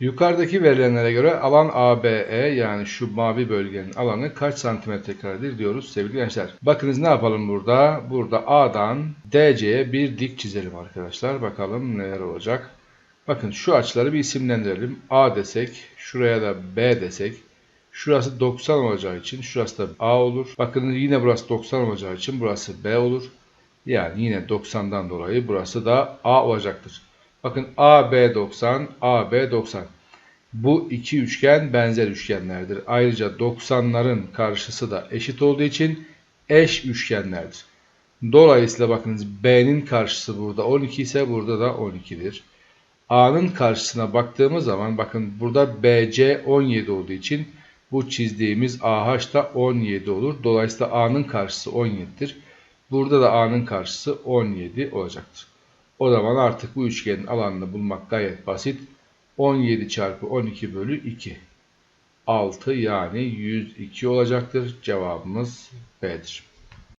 Yukarıdaki verilenlere göre alan ABE yani şu mavi bölgenin alanı kaç santimetre karedir diyoruz sevgili gençler. Bakınız ne yapalım burada? Burada A'dan DC'ye bir dik çizelim arkadaşlar. Bakalım neler olacak. Bakın şu açıları bir isimlendirelim. A desek, şuraya da B desek. Şurası 90 olacağı için şurası da A olur. Bakın yine burası 90 olacağı için burası B olur. Yani yine 90'dan dolayı burası da A olacaktır. Bakın AB 90, AB 90. Bu iki üçgen benzer üçgenlerdir. Ayrıca 90'ların karşısı da eşit olduğu için eş üçgenlerdir. Dolayısıyla bakınız B'nin karşısı burada 12 ise burada da 12'dir. A'nın karşısına baktığımız zaman bakın burada BC 17 olduğu için bu çizdiğimiz AH da 17 olur. Dolayısıyla A'nın karşısı 17'dir. Burada da A'nın karşısı 17 olacaktır. O zaman artık bu üçgenin alanını bulmak gayet basit. 17 çarpı 12 bölü 2. 6 yani 102 olacaktır. Cevabımız B'dir.